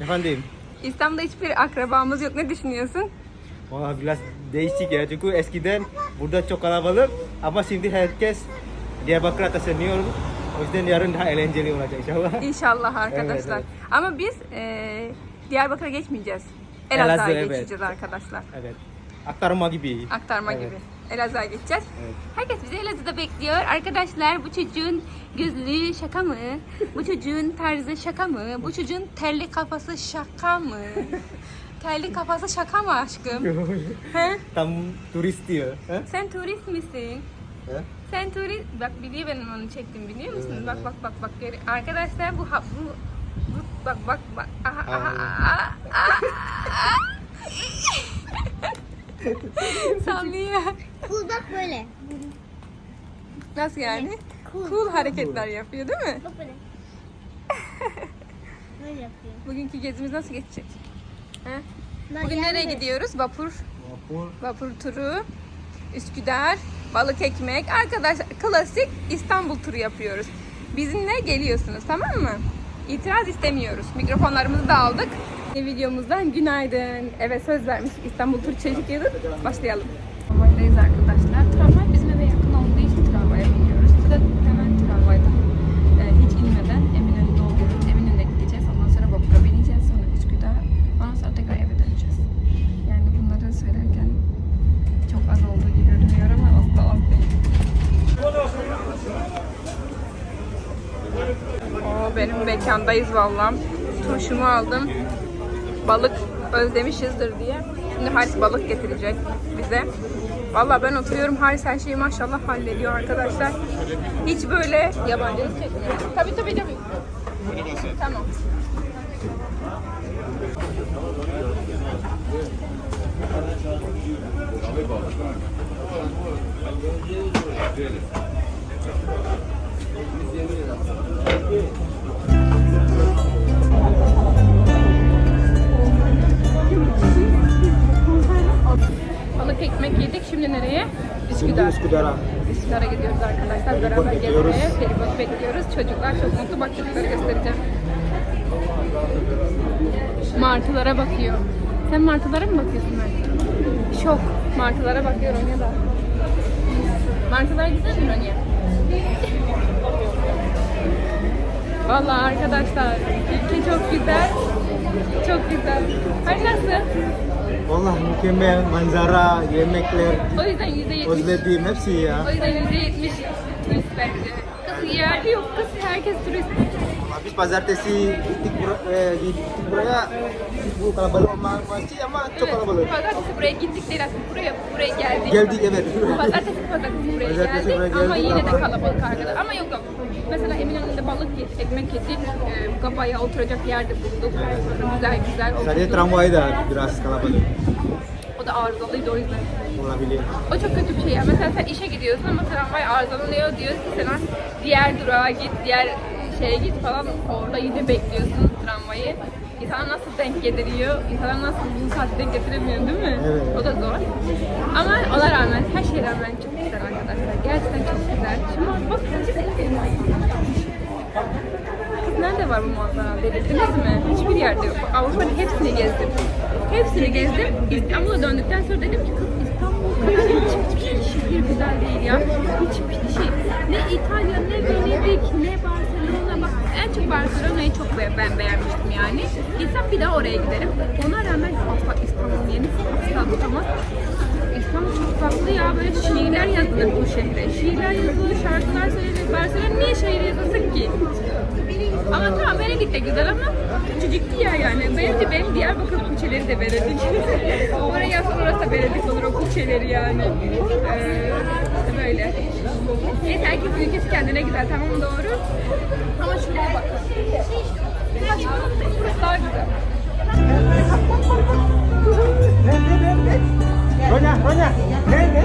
Efendim? İstanbul'da hiçbir akrabamız yok. Ne düşünüyorsun? Valla biraz değişik ya çünkü eskiden burada çok kalabalık ama şimdi herkes Diyarbakır'a taşınıyor. O yüzden yarın daha eğlenceli olacak inşallah. İnşallah arkadaşlar. evet. Ama biz eee Diyarbakır'a geçmeyeceğiz. Elazığ, Elazığ'a evet. geçeceğiz arkadaşlar. Evet. Aktarma gibi. Aktarma Evet. gibi. Elazığ'a geçeceğiz. Evet. Herkes bizi Elazığ'da bekliyor. Arkadaşlar bu çocuğun gözlüğü şaka mı? Bu çocuğun tarzı şaka mı? Bu çocuğun terli kafası şaka mı? terli kafası şaka mı aşkım? He? Tam turist diyor. He? Sen turist misin? He? Sen turist... Bak biliyor benim onu çektim biliyor musun? Bak bak bak bak. Gör- Arkadaşlar bu... ha- bu, bu bak bak bak. Aha, aha, aha, aha. Sallıyor. Kul bak böyle. Nasıl yani? Cool. Cool hareketler yapıyor değil mi? Bak böyle. Böyle yapıyor. Bugünkü gezimiz nasıl geçecek? He? Ben Bugün nereye gidiyoruz? Vapur. Vapur. Vapur turu. Üsküdar. Balık ekmek. Arkadaşlar klasik İstanbul turu yapıyoruz. Bizimle geliyorsunuz tamam mı? İtiraz istemiyoruz. Mikrofonlarımızı da aldık. Videomuzdan günaydın. Evet söz vermiş İstanbul turu çekiyorduk. Başlayalım. Tramvaydayız arkadaşlar. Tramvay bizim eve yakın olduğu için tramvaya biniyoruz. De hemen tramvaydan e, hiç inmeden Eminönü'nde oluyoruz. Eminönü'ne gideceğiz. Ondan sonra vapura bineceğiz. Sonra Üsküdar. Ondan sonra tekrar eve döneceğiz. Yani bunları söylerken çok az olduğu gibi görünüyor ama asla az değil. Oo, benim mekandayız valla. Turşumu aldım. Balık özlemişizdir diye. Şimdi Halis balık getirecek bize. Valla ben oturuyorum Halis her şeyi maşallah hallediyor arkadaşlar. Hiç böyle yabancılık çekmiyor. Tabii tabii tabii. Tamam. Balık ekmek yedik. Şimdi nereye? Üsküdar. Üsküdar'a. Üsküdar'a gidiyoruz arkadaşlar. Feribot Beraber bekliyoruz. gezmeye. Feribot bekliyoruz. Çocuklar çok mutlu. Bak çocukları göstereceğim. Martılara bakıyor. Sen martılara mı bakıyorsun ben? Şok. Martılara bakıyor Ronya da. Martılar güzel mi Ronya? Vallahi arkadaşlar ülke çok güzel. Çok güzel. Hayır nasıl? Valla mükemmel manzara, yemekler, O yüzden yüzde yetmiş. özlediğim hepsi ya. O yüzden yüzde yetmiş turist bence. Kız yerli yok kız herkes turist. Biz pazartesi gittik, bura, e, gittik buraya. Bu kalabalık masih ama çok Evet, kalabalık. Pazartesi buraya gittik değil aslında buraya buraya geldik. Geldik evet. Pazartesi pazartesi buraya Pazartesi geldik buraya ama geldik yine de ama- kalabalık arkadaşlar. Ama yok yok. Mesela Eminönü'nde balık yedik, ekmek yedik. E, kafaya oturacak yerde bulduk. Güzel güzel Sadece oturduk. tramvay da biraz kalabalık O da arızalıydı o yüzden. olabilir. O çok kötü bir şey ya. Mesela sen işe gidiyorsun ama tramvay arızalanıyor diyor ki sana diğer durağa git, diğer şeye git falan. Orada yine bekliyorsun tramvayı. İnsana nasıl denk getiriyor? İnsana nasıl bu saat denk getiremiyor değil mi? Evet. O da zor. Ama ona rağmen, her şeye rağmen çok güzel arkadaşlar. Gerçekten çok güzel. Şimdi bak nerede var bu manzara? Delirdiniz mi? Hiçbir yerde yok. Avrupa'nın hepsini gezdim. Hepsini gezdim. İstanbul'a döndükten sonra dedim ki kız İstanbul kadar hiçbir şehir güzel değil ya. Barcelona'yı çok be- ben beğenmiştim yani. Gitsem bir daha oraya giderim. Ona rağmen asla İstanbul'un yerini asla tutamaz. İstanbul çok farklı ya. Böyle şiirler yazılır bu şehre. Şiirler yazılır, şarkılar söylenir. Barcelona niye şehir yazılsın ki? Ama tamam Venedik de güzel ama küçücük bir yer yani. Bence benim Diyarbakır kuçeleri de Venedik. Oraya yazsın orası da Venedik olur o kuçeleri yani. Ee, böyle. Neyse herkes ülkesi kendine güzel tamam doğru. Ama şuraya bak. Burası daha güzel. Ronya, Ronya. Ne, ne?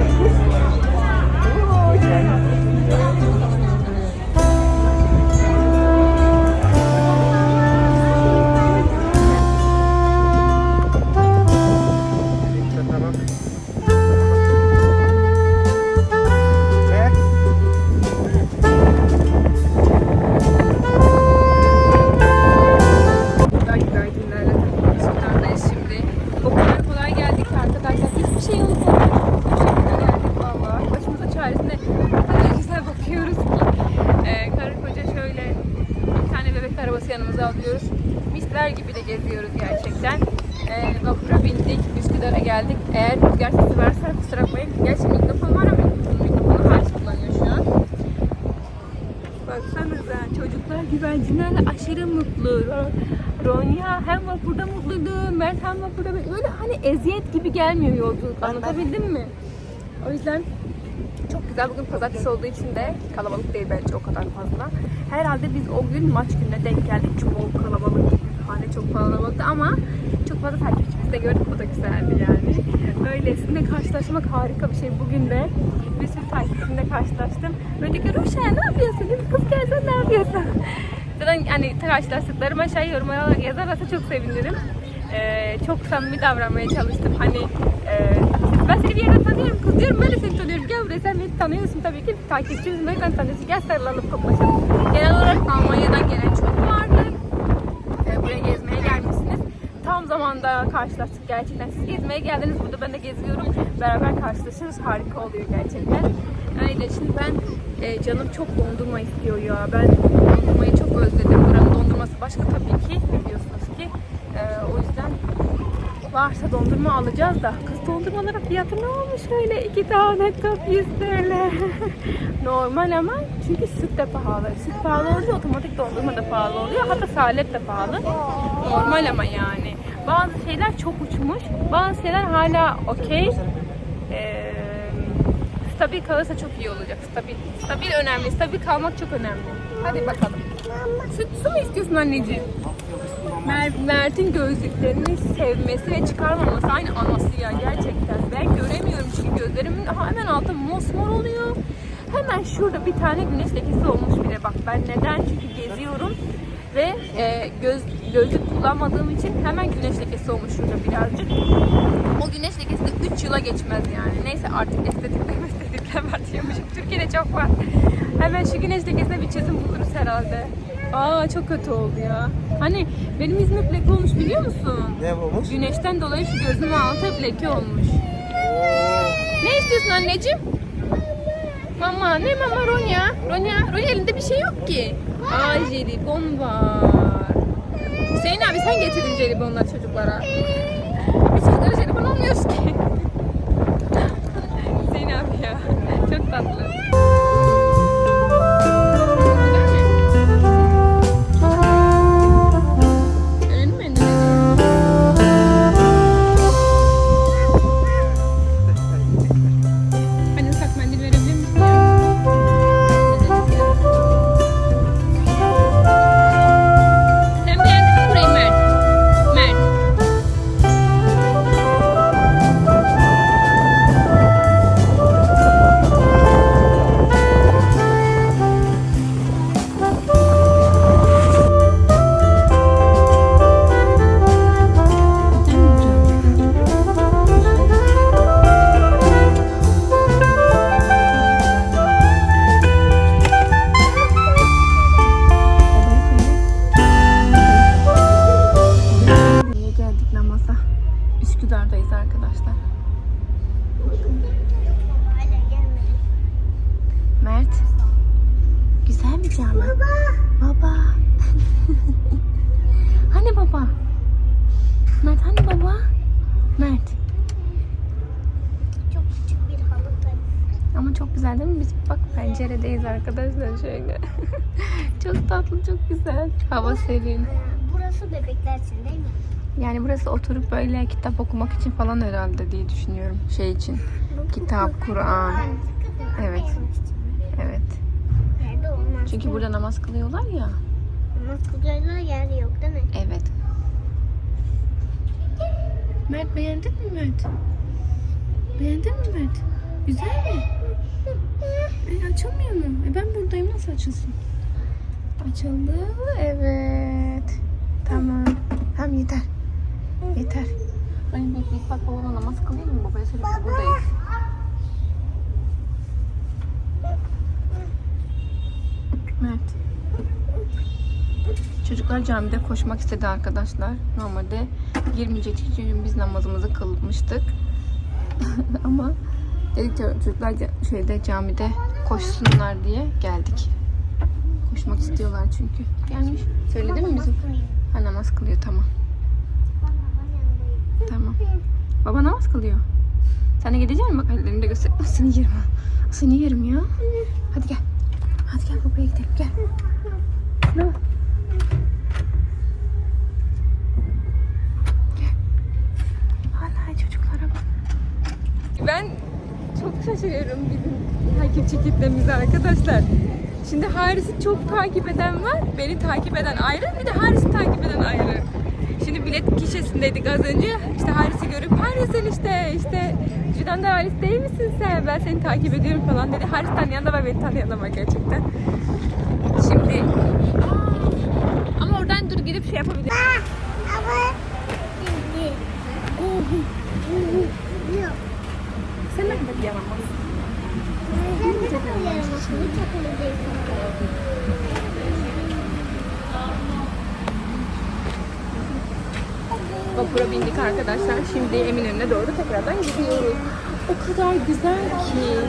Baksanıza çocuklar güvercinlerle aşırı mutlu. Ro- Ronya hem vapurda mutluydu, Mert hem vapurda öyle hani eziyet gibi gelmiyor yolculuk. Anlatabildim mi? O yüzden çok güzel. Bugün pazartesi olduğu için de kalabalık değil bence o kadar fazla. Herhalde biz o gün maç gününe denk geldik. Çok kalabalık. Hane çok kalabalıktı ama çok fazla takipçimiz de gördük. O da güzeldi yani. Öyle sizinle karşılaşmak harika bir şey. Bugün de bir sürü takipçimle karşılaştım. Böyle ki Ruşen ne yapıyorsun? Dedi, Kız gelsen ne yapıyorsun? Zaten hani karşılaştıklarım aşağı yorumlara yazarlarsa çok sevinirim. Ee, çok samimi davranmaya çalıştım. Hani e, ben seni bir yerden tanıyorum kız diyorum de seni tanıyorum. Gel buraya sen beni tanıyorsun tabii ki. Takipçimiz nereden tanıyorsun? Gel sarılalım koklaşalım. Genel olarak Almanya'dan gelen çok vardı. Ee, buraya gezmeye gelmişsiniz. Tam zamanda karşılaştık gerçekten. Siz gezmeye geldiniz burada ben de geziyorum. Beraber karşılaşırız. Harika oluyor gerçekten. Öyle şimdi ben e, canım çok dondurma istiyor ya. Ben dondurmayı çok özledim. Buranın dondurması başka tabii ki biliyorsunuz ki. Ee, o yüzden varsa dondurma alacağız da kız dondurmaların fiyatı ne olmuş öyle iki tane kap 100 TL normal ama çünkü süt de pahalı süt pahalı olunca otomatik dondurma da pahalı oluyor hatta salep de pahalı normal ama yani bazı şeyler çok uçmuş. Bazı şeyler hala okey. Ee, stabil kalırsa çok iyi olacak. Stabil. Stabil önemli. Stabil kalmak çok önemli. Hadi bakalım. Süt su mu istiyorsun anneciğim? Mer- Mert'in gözlüklerini sevmesi ve çıkarmaması aynı anası ya. Gerçekten. Ben göremiyorum çünkü gözlerimin hemen altı mosmor oluyor. Hemen şurada bir tane güneş lekesi olmuş bile bak. Ben neden? Çünkü geziyorum ve e, göz gözlük kullanmadığım için hemen güneş lekesi olmuş şurada birazcık. O güneş lekesi de 3 yıla geçmez yani. Neyse artık estetikler estetikler var diyormuşum. Türkiye'de çok var. Hemen şu güneş lekesine bir çözüm buluruz herhalde. Aa çok kötü oldu ya. Hani benim hep leke olmuş biliyor musun? Ne olmuş? Güneşten dolayı şu gözümün altı hep leke olmuş. Ne istiyorsun anneciğim? Mama ne mama Ronya? Ronya, Ronya elinde bir şey yok ki. Aa jelibon var. Hüseyin abi sen getirdin jelibonları çocuklara. Biz çocuklara jelibon almıyoruz ki. Hüseyin abi ya. Çok tatlı. İçin değil mi? Yani burası oturup böyle kitap okumak için falan herhalde diye düşünüyorum. Şey için. Kitap, Kur'an. Evet. Evet. Nerede olmaz? Çünkü burada namaz kılıyorlar ya. Olmaz kılıyorlar yer yok değil mi? Evet. Mert beğendin mi Mert? Beğendin mi Mert? Güzel mi? E, açılmıyor mu? E, ben buradayım nasıl açılsın? Açıldı. Evet. Tamam. Tamam yeter. Yeter. Hani bir bak babama namaz kılayım mı? Babaya söyle biz buradayız. Mert. Çocuklar camide koşmak istedi arkadaşlar. Normalde girmeyecektik çünkü biz namazımızı kılmıştık. Ama dedik çocuklar şeyde camide koşsunlar diye geldik. Koşmak istiyorlar çünkü. Gelmiş. Söyledin mi bizim? Ha namaz kılıyor tamam. Tamam. Baba namaz kılıyor. Sen de gidecek misin? Bak ellerini de göster. Seni yerim ha. Seni yerim ya. Hadi gel. Hadi gel babaya gidelim gel. Ne. Ben çok şaşırıyorum bizim takipçi kitlemize arkadaşlar. Şimdi Haris'i çok takip eden var. Beni takip eden ayrı. Bir de Haris'i takip eden ayrı. Şimdi bilet kişisindeydik az önce. İşte Haris'i görüp Haris'in işte işte Cüdan'da Haris değil misin sen? Ben seni takip ediyorum falan dedi. Haris tanıyan da var beni tanıyan da var gerçekten. Şimdi ama oradan dur gidip şey yapabilirim. Ama. Sen de takılıyorum aslında. Hiç takılı değilsin. Vapura bindik arkadaşlar. Şimdi Eminönü'ne doğru tekrardan gidiyoruz. O kadar güzel ki.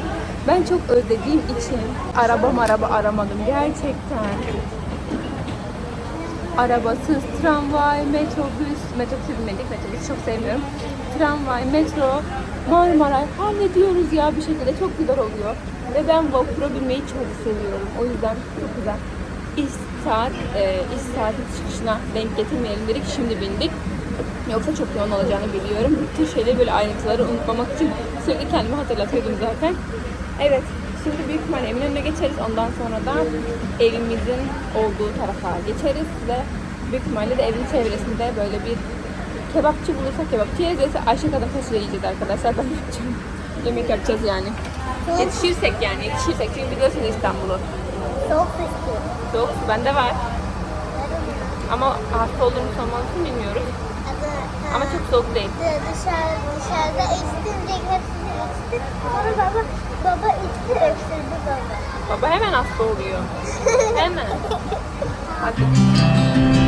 Ben çok özlediğim için araba araba aramadım gerçekten. Arabasız tramvay, metrobüs, metrobüs binmedik, metrobüs çok sevmiyorum. Tramvay, metro, Marmaray hallediyoruz ya bir şekilde çok güzel oluyor. Ve ben vapura binmeyi çok seviyorum. O yüzden çok güzel. İş saat, e, iş saati çıkışına denk getirmeyelim dedik. Şimdi bindik. Yoksa çok yoğun olacağını biliyorum. Bütün şeyleri böyle ayrıntıları unutmamak için sürekli kendimi hatırlatıyordum zaten. Evet, şimdi büyük ihtimalle Eminönü'ne geçeriz. Ondan sonra da evimizin olduğu tarafa geçeriz ve büyük ihtimalle de evin çevresinde böyle bir kebapçı bulursak kebapçı. Yoksa Ayşe kadın fasulye yiyeceğiz arkadaşlar. Ben yapacağım. Yemek yapacağız yani. Yetişirsek yani, yetişirsek. Çünkü biliyorsunuz İstanbul'u. Soğuk istiyorum. Soğuk su bende var. Ama hasta olmaz mısın bilmiyoruz. Ama çok soğuk değil. Dışarı, dışarıda direkt hepsini içtim. Sonra baba, baba içti öksürdü baba. Baba hemen hasta oluyor. Hemen. Hadi.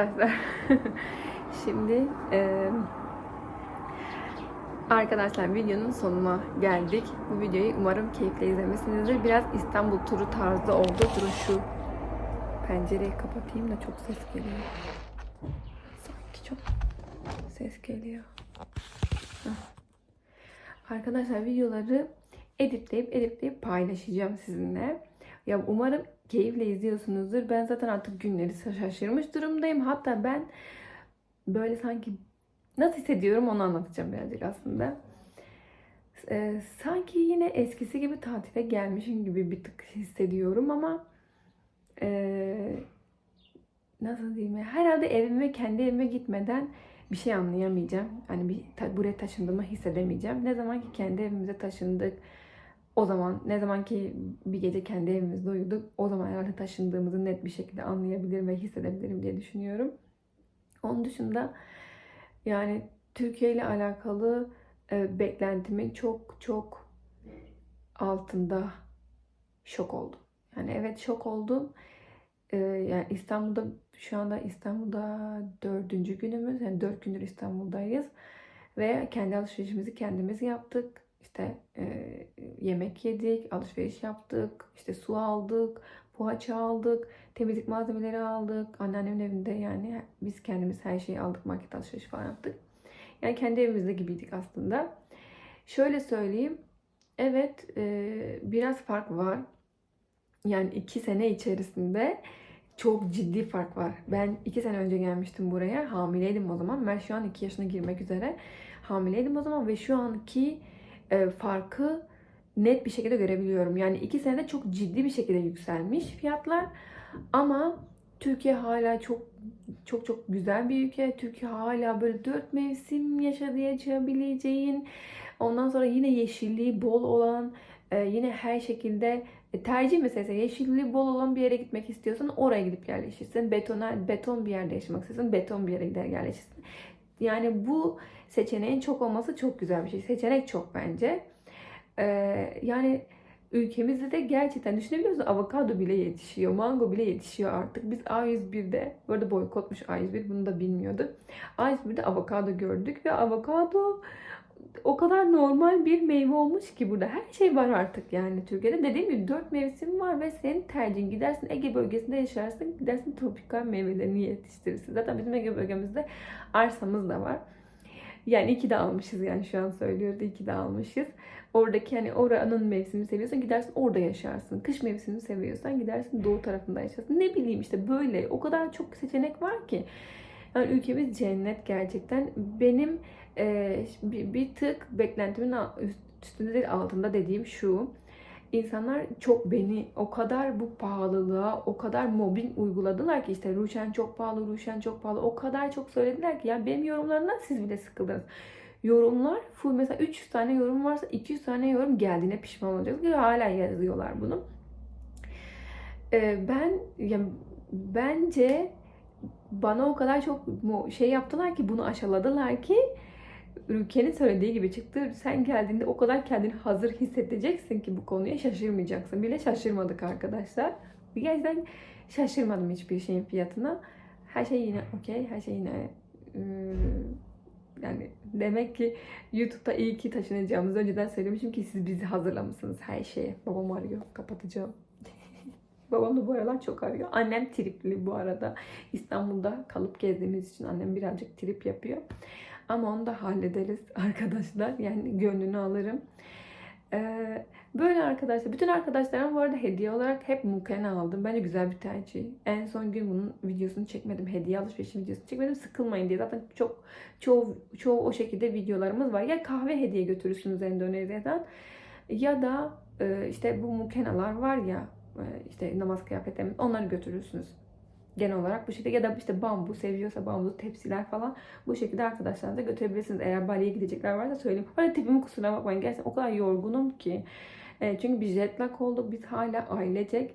Arkadaşlar şimdi eee, arkadaşlar videonun sonuna geldik. Bu videoyu umarım keyifle izlemişsinizdir. Biraz İstanbul turu tarzı oldu. Durun şu pencereyi kapatayım da çok ses geliyor. Sanki çok ses geliyor. Arkadaşlar videoları editleyip editleyip paylaşacağım sizinle. Ya umarım keyifle izliyorsunuzdur. Ben zaten artık günleri şaşırmış durumdayım. Hatta ben böyle sanki nasıl hissediyorum onu anlatacağım birazcık aslında. Ee, sanki yine eskisi gibi tatile gelmişim gibi bir tık hissediyorum ama ee, nasıl diyeyim herhalde evime kendi evime gitmeden bir şey anlayamayacağım. Hani bir buraya taşındığımı hissedemeyeceğim. Ne zaman ki kendi evimize taşındık, o zaman ne zaman ki bir gece kendi evimizde uyuduk, o zaman herhalde taşındığımızı net bir şekilde anlayabilirim ve hissedebilirim diye düşünüyorum. Onun dışında yani Türkiye ile alakalı e, beklentimi çok çok altında şok oldum. Yani evet şok oldum. Ee, yani İstanbul'da şu anda İstanbul'da dördüncü günümüz. Yani dört gündür İstanbul'dayız. Ve kendi alışverişimizi kendimiz yaptık. İşte e, yemek yedik, alışveriş yaptık, işte su aldık, poğaça aldık, temizlik malzemeleri aldık. Anneannemin evinde yani biz kendimiz her şeyi aldık, market alışveriş falan yaptık. Yani kendi evimizde gibiydik aslında. Şöyle söyleyeyim, evet e, biraz fark var. Yani iki sene içerisinde çok ciddi fark var. Ben iki sene önce gelmiştim buraya. Hamileydim o zaman. Ben şu an iki yaşına girmek üzere. Hamileydim o zaman ve şu anki e, farkı net bir şekilde görebiliyorum. Yani iki senede çok ciddi bir şekilde yükselmiş fiyatlar. Ama Türkiye hala çok çok çok güzel bir ülke. Türkiye hala böyle dört mevsim yaşayabileceğin, ondan sonra yine yeşilliği bol olan, e, yine her şekilde e, tercih meselesi. Yeşilliği bol olan bir yere gitmek istiyorsan oraya gidip yerleşirsin. Betona, beton bir yerde yaşamak istiyorsan beton bir yere gider yerleşirsin. Yani bu seçeneğin çok olması çok güzel bir şey. Seçenek çok bence. Ee, yani ülkemizde de gerçekten düşünebiliyor musun? Avokado bile yetişiyor. Mango bile yetişiyor artık. Biz A101'de, bu arada boykotmuş A101 bunu da bilmiyordu. A101'de avokado gördük ve avokado o kadar normal bir meyve olmuş ki burada. Her şey var artık yani Türkiye'de. Dediğim gibi dört mevsim var ve senin tercihin. Gidersin Ege bölgesinde yaşarsın. Gidersin tropikal meyvelerini yetiştirirsin. Zaten bizim Ege bölgemizde arsamız da var. Yani iki de almışız yani şu an söylüyordu iki de almışız. Oradaki hani oranın mevsimini seviyorsan gidersin orada yaşarsın. Kış mevsimini seviyorsan gidersin doğu tarafında yaşarsın. Ne bileyim işte böyle o kadar çok seçenek var ki. Yani ülkemiz cennet gerçekten. Benim e, bir, bir tık beklentimin üstünde değil altında dediğim şu. İnsanlar çok beni o kadar bu pahalılığa, o kadar mobbing uyguladılar ki işte Ruşen çok pahalı, Ruşen çok pahalı. O kadar çok söylediler ki ya benim yorumlarımdan siz bile sıkıldınız. Yorumlar full mesela 300 tane yorum varsa 200 tane yorum geldiğine pişman olacak. Ve hala yazıyorlar bunu. Ee, ben ya bence bana o kadar çok şey yaptılar ki bunu aşıladılar ki ülkenin söylediği gibi çıktı. Sen geldiğinde o kadar kendini hazır hissedeceksin ki bu konuya şaşırmayacaksın. Bile şaşırmadık arkadaşlar. Gerçekten şaşırmadım hiçbir şeyin fiyatına. Her şey yine okey. Her şey yine ıı, yani demek ki YouTube'da iyi ki taşınacağımızı önceden söylemişim ki siz bizi hazırlamışsınız her şeye. Babam arıyor. Kapatacağım. Babam da bu aralar çok arıyor. Annem tripli bu arada. İstanbul'da kalıp gezdiğimiz için annem birazcık trip yapıyor. Ama onu da hallederiz arkadaşlar. Yani gönlünü alırım. Ee, böyle arkadaşlar. Bütün arkadaşlarım bu arada hediye olarak hep mukene aldım. Bence güzel bir tercih. En son gün bunun videosunu çekmedim. Hediye alışverişi videosunu çekmedim. Sıkılmayın diye. Zaten çok çoğu, çoğu o şekilde videolarımız var. Ya kahve hediye götürürsünüz Endonezya'dan. Ya da e, işte bu mukenalar var ya işte namaz kıyafetlerimiz onları götürürsünüz genel olarak bu şekilde ya da işte bambu seviyorsa bambu tepsiler falan bu şekilde arkadaşlar da götürebilirsiniz. Eğer Bali'ye gidecekler varsa söyleyeyim. Böyle tipimi kusura bakmayın. Gerçekten o kadar yorgunum ki. E, çünkü bir jet lag oldu. Biz hala ailecek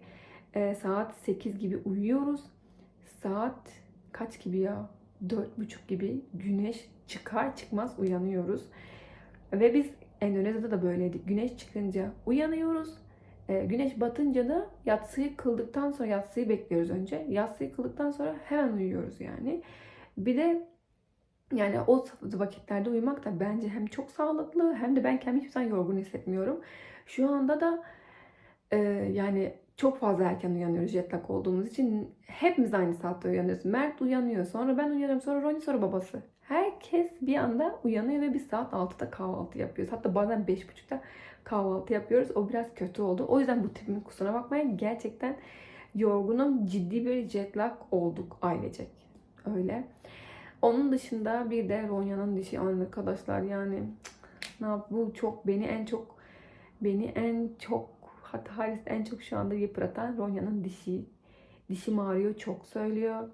e, saat 8 gibi uyuyoruz. Saat kaç gibi ya? 4.30 gibi güneş çıkar çıkmaz uyanıyoruz. Ve biz Endonezya'da da böyleydik. Güneş çıkınca uyanıyoruz. E, güneş batınca da yatsıyı kıldıktan sonra yatsıyı bekliyoruz önce. Yatsıyı kıldıktan sonra hemen uyuyoruz yani. Bir de yani o vakitlerde uyumak da bence hem çok sağlıklı hem de ben kendimi hiçbir zaman yorgun hissetmiyorum. Şu anda da e, yani çok fazla erken uyanıyoruz jet lag olduğumuz için. Hepimiz aynı saatte uyanıyoruz. Mert uyanıyor, sonra ben uyanıyorum, sonra Roni, sonra babası. Herkes bir anda uyanıyor ve biz saat 6'da kahvaltı yapıyoruz. Hatta bazen 5.30'da kahvaltı yapıyoruz. O biraz kötü oldu. O yüzden bu tipimi kusura bakmayın. Gerçekten yorgunum. Ciddi bir jet lag olduk ailecek. Öyle. Onun dışında bir de Ronya'nın dişi arkadaşlar yani ne yap bu çok beni en çok beni en çok hatta Halis en çok şu anda yıpratan Ronya'nın dişi. Dişim ağrıyor çok söylüyor.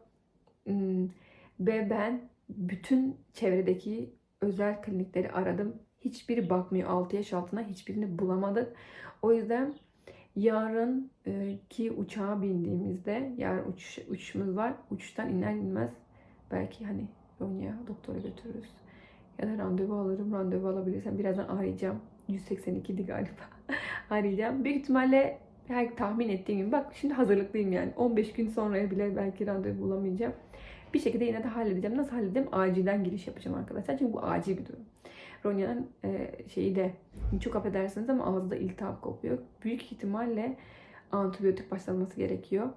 Hmm, Ve ben bütün çevredeki özel klinikleri aradım. Hiçbiri bakmıyor 6 yaş altına hiçbirini bulamadık. O yüzden yarın e, ki uçağa bindiğimizde yarın uçuş, uçuşumuz var. Uçuştan iner inmez belki hani Ronya doktora götürürüz. Ya da randevu alırım. Randevu alabilirsem birazdan arayacağım. 182'di galiba. arayacağım. Büyük ihtimalle her tahmin ettiğim gibi bak şimdi hazırlıklıyım yani. 15 gün sonraya bile belki randevu bulamayacağım. Bir şekilde yine de halledeceğim. Nasıl halledeceğim? Acilden giriş yapacağım arkadaşlar. Çünkü bu acil bir durum. Ronya'nın e, şeyi de çok affedersiniz ama ağızda iltihap kopuyor. Büyük ihtimalle antibiyotik başlanması gerekiyor.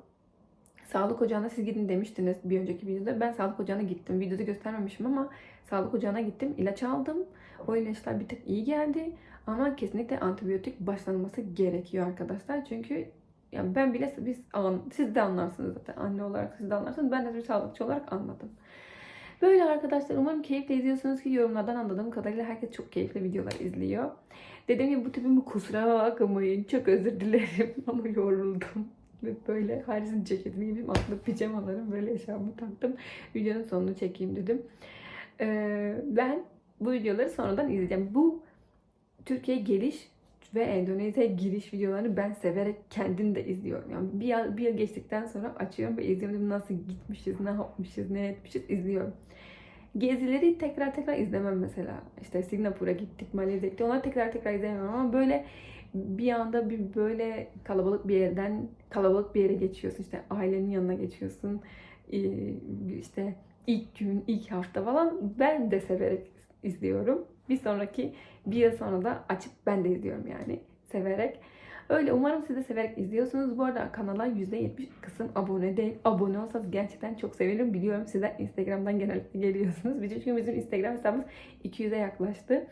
Sağlık ocağına siz gidin demiştiniz bir önceki videoda. Ben sağlık ocağına gittim. Videoda göstermemişim ama sağlık ocağına gittim. ilaç aldım. O ilaçlar bir tık iyi geldi. Ama kesinlikle antibiyotik başlanması gerekiyor arkadaşlar. Çünkü yani ben bile biz an, siz de anlarsınız zaten. Anne olarak siz de anlarsınız. Ben de bir sağlıkçı olarak anladım. Böyle arkadaşlar umarım keyifle izliyorsunuz ki yorumlardan anladığım kadarıyla herkes çok keyifli videolar izliyor. Dediğim gibi bu tipimi kusura bakmayın. Çok özür dilerim ama yoruldum. Ve böyle Haris'in ceketini giydim. Altında pijamalarım böyle eşarbımı taktım. Videonun sonunu çekeyim dedim. Ee, ben bu videoları sonradan izleyeceğim. Bu Türkiye geliş ve Endonezya'ya giriş videolarını ben severek kendim de izliyorum. Yani bir yıl, bir yıl geçtikten sonra açıyorum ve izliyorum. Nasıl gitmişiz, ne yapmışız, ne etmişiz izliyorum. Gezileri tekrar tekrar izlemem mesela. İşte Singapur'a gittik, Malezya'ya gittik. Onları tekrar tekrar izlemiyorum ama böyle bir anda bir böyle kalabalık bir yerden kalabalık bir yere geçiyorsun. İşte ailenin yanına geçiyorsun. Ee, işte ilk gün, ilk hafta falan ben de severek izliyorum. Bir sonraki bir yıl sonra da açıp ben de izliyorum yani severek. Öyle umarım siz de severek izliyorsunuz. Bu arada kanala %70 kısım abone değil. Abone olsanız gerçekten çok sevinirim. Biliyorum sizler Instagram'dan genellikle geliyorsunuz. Çünkü bizim Instagram hesabımız 200'e yaklaştı.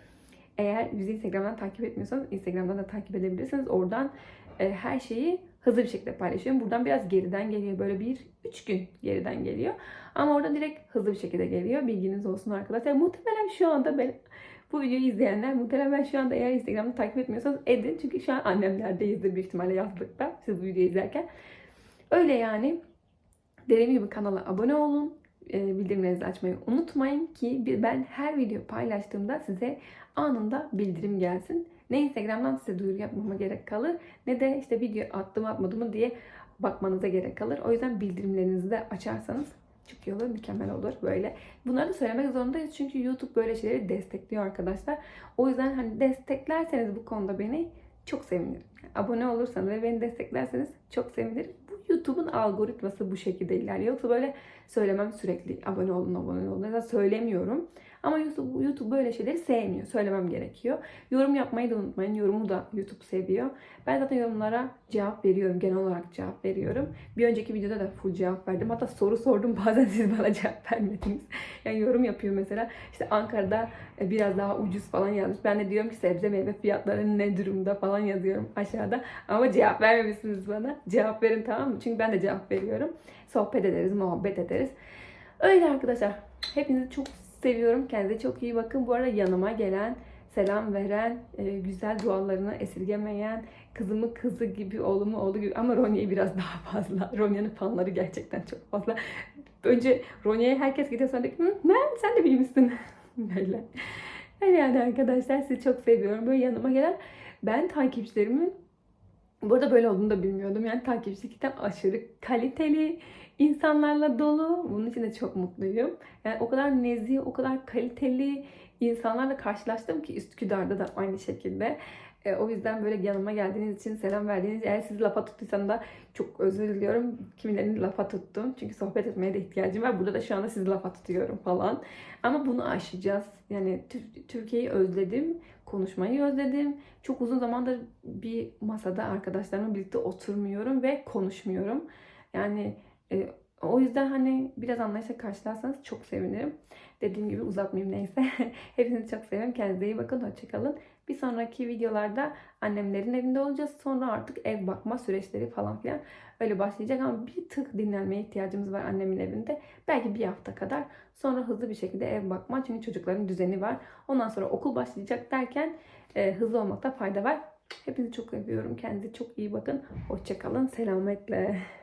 Eğer bizi Instagram'dan takip etmiyorsanız Instagram'dan da takip edebilirsiniz. Oradan e, her şeyi hızlı bir şekilde paylaşıyorum. Buradan biraz geriden geliyor. Böyle bir 3 gün geriden geliyor. Ama orada direkt hızlı bir şekilde geliyor. Bilginiz olsun arkadaşlar. Muhtemelen şu anda ben bu videoyu izleyenler muhtemelen şu anda eğer Instagram'da takip etmiyorsanız edin. Çünkü şu an annemlerdeyizdir büyük ihtimalle yazlıkta. Siz bu videoyu izlerken. Öyle yani. Dediğim gibi kanala abone olun. E, bildirimlerinizi açmayı unutmayın ki ben her video paylaştığımda size anında bildirim gelsin. Ne Instagram'dan size duyuru yapmama gerek kalır ne de işte video attım atmadım mı diye bakmanıza gerek kalır. O yüzden bildirimlerinizi de açarsanız çok olur, mükemmel olur böyle. Bunları da söylemek zorundayız çünkü YouTube böyle şeyleri destekliyor arkadaşlar. O yüzden hani desteklerseniz bu konuda beni çok sevinirim. Abone olursanız ve beni desteklerseniz çok sevinirim. Bu YouTube'un algoritması bu şekilde ilerliyor. Yoksa böyle söylemem sürekli abone olun, abone olun. Mesela söylemiyorum. Ama YouTube, YouTube böyle şeyleri sevmiyor. Söylemem gerekiyor. Yorum yapmayı da unutmayın. Yorumu da YouTube seviyor. Ben zaten yorumlara cevap veriyorum. Genel olarak cevap veriyorum. Bir önceki videoda da full cevap verdim. Hatta soru sordum. Bazen siz bana cevap vermediniz. Yani yorum yapıyor mesela. İşte Ankara'da e, biraz daha ucuz falan yazmış. Ben de diyorum ki sebze meyve fiyatları ne durumda falan yazıyorum aşağıda. Ama cevap vermemişsiniz bana. Cevap verin tamam mı? Çünkü ben de cevap veriyorum. Sohbet ederiz, muhabbet ederiz. Öyle arkadaşlar. Hepinizi çok seviyorum. Kendinize çok iyi bakın. Bu arada yanıma gelen, selam veren, e, güzel dualarını esirgemeyen, kızımı kızı gibi, oğlumu oğlu gibi ama Ronya'yı biraz daha fazla. Ronya'nın fanları gerçekten çok fazla. Önce Ronya'ya herkes gidiyor sonra Hı, ne sen de büyümüşsün. Böyle. Öyle yani arkadaşlar sizi çok seviyorum. Böyle yanıma gelen ben takipçilerimin bu arada böyle olduğunu da bilmiyordum. Yani takipçi kitlem aşırı kaliteli insanlarla dolu. Bunun için de çok mutluyum. Yani o kadar nezih, o kadar kaliteli insanlarla karşılaştım ki Üsküdar'da da aynı şekilde. E, o yüzden böyle yanıma geldiğiniz için selam verdiğiniz eğer sizi lafa tuttuysam da çok özür diliyorum. Kimilerini lafa tuttum. Çünkü sohbet etmeye de ihtiyacım var. Burada da şu anda sizi lafa tutuyorum falan. Ama bunu aşacağız. Yani Türkiye'yi özledim. Konuşmayı özledim. Çok uzun zamandır bir masada arkadaşlarımla birlikte oturmuyorum ve konuşmuyorum. Yani e, o yüzden hani biraz anlayışla karşılarsanız çok sevinirim. Dediğim gibi uzatmayayım neyse. Hepinizi çok seviyorum. Kendinize iyi bakın. Hoşçakalın. Bir sonraki videolarda annemlerin evinde olacağız. Sonra artık ev bakma süreçleri falan filan öyle başlayacak ama bir tık dinlenmeye ihtiyacımız var annemin evinde. Belki bir hafta kadar. Sonra hızlı bir şekilde ev bakma. Çünkü çocukların düzeni var. Ondan sonra okul başlayacak derken e, hızlı olmakta fayda var. Hepinizi çok seviyorum. Kendinize çok iyi bakın. Hoşçakalın. Selametle.